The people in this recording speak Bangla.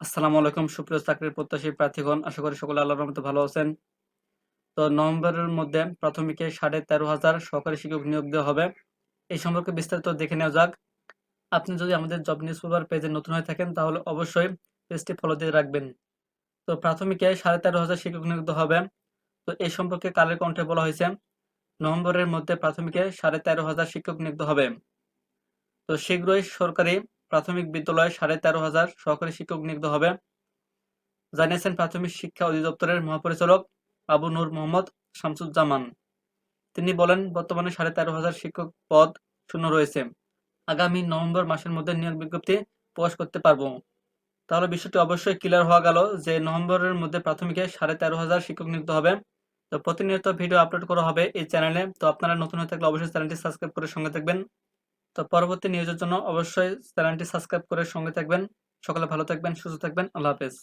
আসসালামু আলাইকুম, সুপ্রিয় চাকরির প্রত্যাশী প্রার্থীগণ। আশা করি সকলে আল্লাহর রহমতে ভালো আছেন। তো নভেম্বরের মধ্যে প্রাথমিকে সাড়ে তেরো হাজার সহকারী শিক্ষক নিয়োগ দেওয়া হবে। এই সম্পর্কে বিস্তারিত দেখে নেওয়া যাক। আপনি যদি আমাদের জব নিউজ পেপার পেজে নতুন হয়ে থাকেন, তাহলে অবশ্যই পেজটি ফলো দিয়ে রাখবেন। তো প্রাথমিকে সাড়ে তেরো হাজার শিক্ষক নিয়োগ দেওয়া হবে। তো এই সম্পর্কে কালের কণ্ঠে বলা হয়েছে, নভেম্বরের মধ্যে প্রাথমিকে সাড়ে তেরো হাজার শিক্ষক নিয়োগ হবে। তো শীঘ্রই সরকারি প্রাথমিক বিদ্যালয়ে সাড়ে তেরো হাজার সহকারী শিক্ষক নিয়োগ হবে জানিয়েছেন প্রাথমিক শিক্ষা অধিদপ্তরের মহাপরিচালক আবু নূর মোহাম্মদ শামসুজ্জামান। তিনি বলেন, বর্তমানে সাড়ে তেরো হাজার শিক্ষক পদ শূন্য রয়েছে। আগামী নভেম্বর মাসের মধ্যে নিয়োগ বিজ্ঞপ্তি প্রকাশ করতে পারব। তাহলে বিষয়টি অবশ্যই ক্লিয়ার হওয়া গেল যে নভেম্বরের মধ্যে প্রাথমিকে সাড়ে তেরো হাজার শিক্ষক নিযুক্ত হবে তো প্রতিনিয়ত ভিডিও আপলোড করা হবে এই চ্যানেলে তো আপনারা নতুন হয়ে থাকলে অবশ্যই চ্যানেলটি সাবস্ক্রাইব করে সঙ্গে থাকবেন। তো পরবর্তী নিউজের জন্য অবশ্যই চ্যানেলটি সাবস্ক্রাইব করে সঙ্গে থাকবেন। সকালে ভালো থাকবেন, সুস্থ থাকবেন। আল্লাহ হাফেজ।